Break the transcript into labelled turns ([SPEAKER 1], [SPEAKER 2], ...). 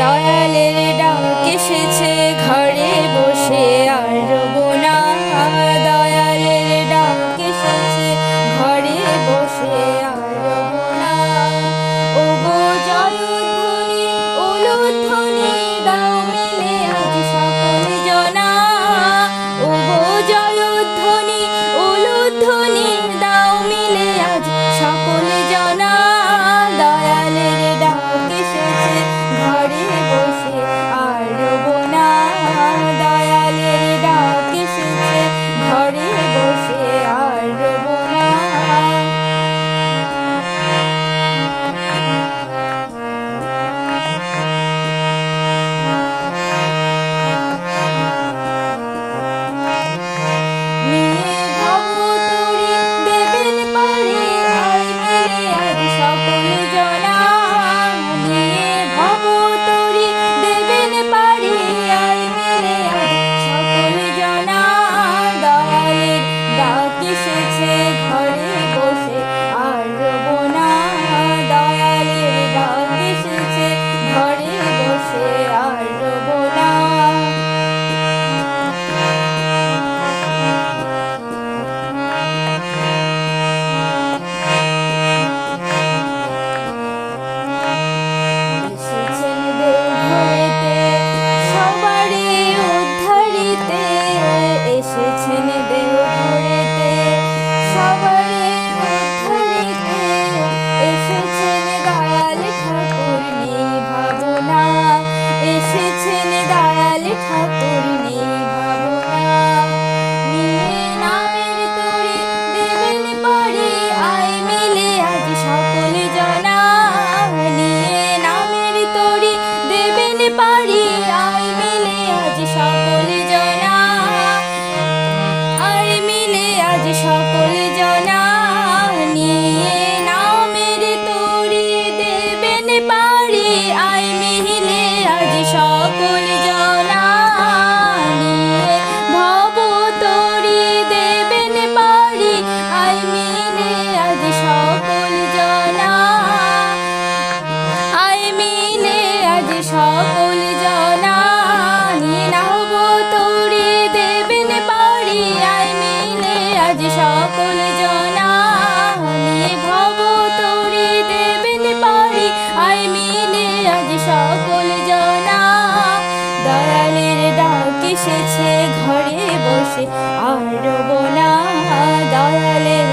[SPEAKER 1] দয়ালের ডাক এসেছে ঘরে এসেছেন দয়াল ঠাকুর নেই নিয়ে আই মিলে আজ সকল জনা। নিয়ে নামের তরি দেবেন পারি আই মিলে আজ সকল জনা। আই মিলে আজ সকল জনা নিয়ে নামের তরি দেবেন পারি আই মিলে আজ সকল জনা ভব তরি দেবেন পারি, আই মিলে আজ সকল জনা আই মিলে আজ সকল জনা নিনাব তরি দেবেন পারি, আই মিলে আজ সকল এসেছে ঘরে বসে আর বলা দয়ালের